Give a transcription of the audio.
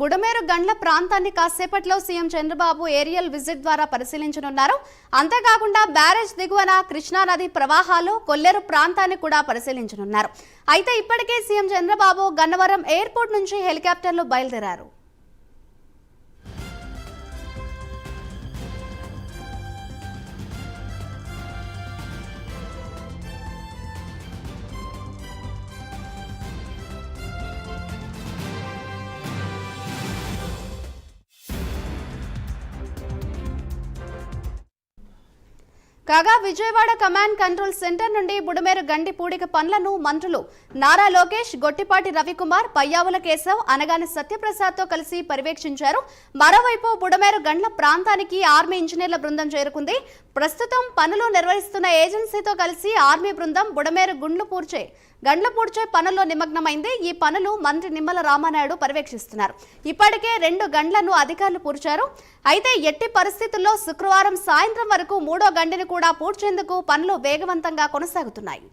బుడమేరు గండ్ల ప్రాంతాన్ని కాసేపట్లో CM Chandrababu aerial visit ద్వారా పరిశీలించనున్నారు. అంతేకాకుండా బ్యారేజ్ దిగువన కృష్ణానది ప్రవాహాలు కొల్లేరు ప్రాంతాన్ని కూడా పరిశీలించనున్నారు. అయితే ఇప్పటికే సీఎం చంద్రబాబు గన్నవరం ఎయిర్పోర్ట్ నుంచి హెలికాప్టర్లు బయలుదేరారు. కాగా విజయవాడ కమాండ్ కంట్రోల్ సెంటర్ నుండి బుడమేరు గండి పూడిక పనులను మంత్రులు నారా లోకేష్ గొట్టిపాటి రవికుమార్ పయ్యావుల కేశవ్ అనగాని సత్యప్రసాద్తో కలిసి పర్యవేక్షించారు. మరోవైపు బుడమేరు గండ్ల ప్రాంతానికి ఆర్మీ ఇంజనీర్ల బృందం చేరుకుంది. ప్రస్తుతం పనులు నిర్వహిస్తున్న ఏజెన్సీతో కలిసి ఆర్మీ బృందం బుడమేరు గుండ్లు పూడ్చే గండ్ల పూడ్చే పనుల్లో నిమగ్నమైంది. ఈ పనులు మంత్రి నిమ్మల రామానాయుడు పర్యవేక్షిస్తున్నారు. ఇప్పటికే రెండు గండ్లను అధికారులు పూర్చారు అయితే ఎట్టి పరిస్థితుల్లో శుక్రవారం సాయంత్రం వరకు మూడో గండిని కూడా పూడ్చేందుకు పనులు వేగవంతంగా కొనసాగుతున్నాయి.